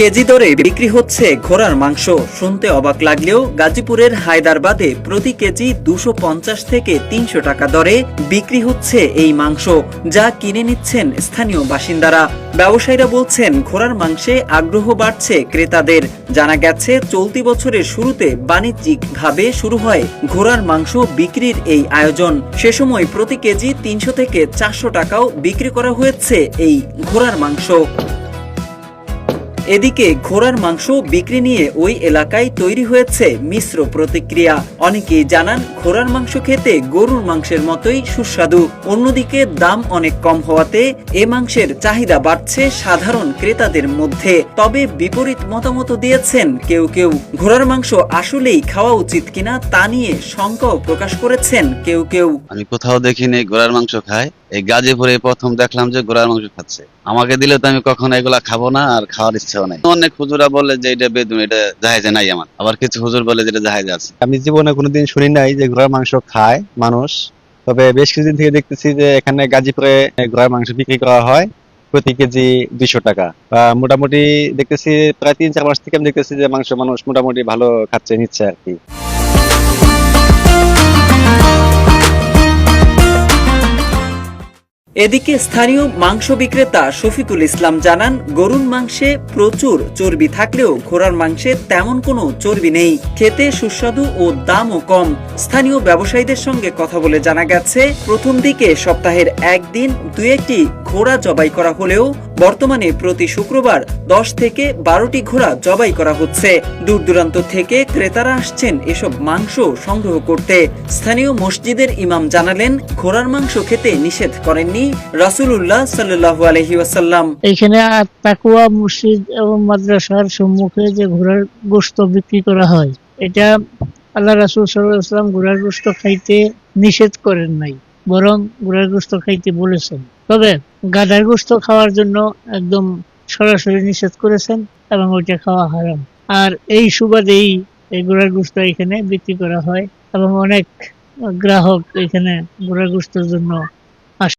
KG দরে বিক্রি হচ্ছে ঘোড়ার মাংস। শুনতে অবাক লাগলেও গাজীপুরের হায়দারবাদে প্রতি কেজি দুশো পঞ্চাশ থেকে তিনশো টাকা দরে বিক্রি হচ্ছে এই মাংস, যা কিনে নিচ্ছেন স্থানীয় বাসিন্দারা। ব্যবসায়ীরা বলছেন, ঘোড়ার মাংসে আগ্রহ বাড়ছে ক্রেতাদের। জানা গেছে, চলতি বছরের শুরুতে বাণিজ্যিকভাবে শুরু হয় ঘোড়ার মাংস বিক্রির এই আয়োজন। সে সময় প্রতি কেজি তিনশো থেকে চারশো টাকাও বিক্রি করা হয়েছে এই ঘোড়ার মাংস। এদিকে ঘোড়ার মাংস বিক্রি নিয়ে ওই এলাকায় তৈরি হয়েছে মিশ্র প্রতিক্রিয়া। অনেকেই জানান, ঘোড়ার মাংস খেতে গরুর মাংসের মতোই সুস্বাদু। অন্যদিকে দাম অনেক কম হওয়াতে এ মাংসের চাহিদা বাড়ছে সাধারণ ক্রেতাদের মধ্যে। তবে বিপরীত মতামত দিয়েছেন কেউ কেউ। ঘোড়ার মাংস আসলেই খাওয়া উচিত কিনা তা নিয়ে শঙ্কাও প্রকাশ করেছেন কেউ কেউ। আমি কোথাও দেখিনি, ঘোড়ার মাংস খায়। এই গাজীপুরে প্রথম দেখলাম যে ঘোড়ার মাংস খাচ্ছে। আমাকে দিলে তো আমি কখনো এগুলা খাব না, আর খাওয়ার ইচ্ছাও নাই। অনেক হুজুরা বলে যে এটা বেদুন, এটা জাহাজে নাই আমার। আবার কিছু হুজুর বলে যেটা জাহাজে আছে। আমি জীবনে কোনোদিন শুনি নাই যে ঘোড়ার মাংস খায় মানুষ। তবে বেশ কিছুদিন থেকে দেখতেছি যে এখানে গাজীপুরে ঘোড়ার মাংস বিক্রি করা হয় প্রতি কেজি দুইশো টাকা। মোটামুটি দেখতেছি প্রায় তিন চার মাস থেকে আমি দেখতেছি যে মাংস মানুষ মোটামুটি ভালো খাচ্ছে, নিচ্ছে আর কি। এদিকে স্থানীয় মাংস বিক্রেতা শফিকুল ইসলাম জানান, গরুর মাংসে প্রচুর চর্বি থাকলেও ঘোড়ার মাংসে তেমন কোনো চর্বি নেই। খেতে সুস্বাদু ও দামও কম। স্থানীয় ব্যবসায়ীদের সঙ্গে কথা বলে জানা গেছে, প্রথম দিকে সপ্তাহের একদিন দু একটি ঘোড়া জবাই করা হলেও বর্তমানে প্রতি শুক্রবার দশ থেকে বারোটি ঘোড়া জবাই করা হচ্ছে। দূর দূরান্ত থেকে ক্রেতারা আসছেন এসব মাংস সংগ্রহ করতে। স্থানীয় মসজিদের ইমাম জানালেন, ঘোড়ার মাংস খেতে নিষেধ করেননি রাসূলুল্লাহ সাল্লাল্লাহু আলাইহি ওয়াসাল্লাম। এখানে তাকুয়া মসজিদ এবং মাদ্রাসার সম্মুখে যে ঘোড়ার গোস্ত বিক্রি করা হয়, এটা আল্লাহ রাসুল সাল্লাম ঘোড়ার গোস্ত খাইতে নিষেধ করেন নাই, বরং ঘোড়ার গোস্ত খাইতে বলেছেন। তবে গাধার গোস্ত খাওয়ার জন্য একদম সরাসরি নিষেধ করেছেন এবং ওইটা খাওয়া হারাম। আর এই সুবাদেই এই গোড়ার গোস্ত এখানে বিক্রি করা হয় এবং অনেক গ্রাহক এখানে গোড়ার গোস্তর জন্য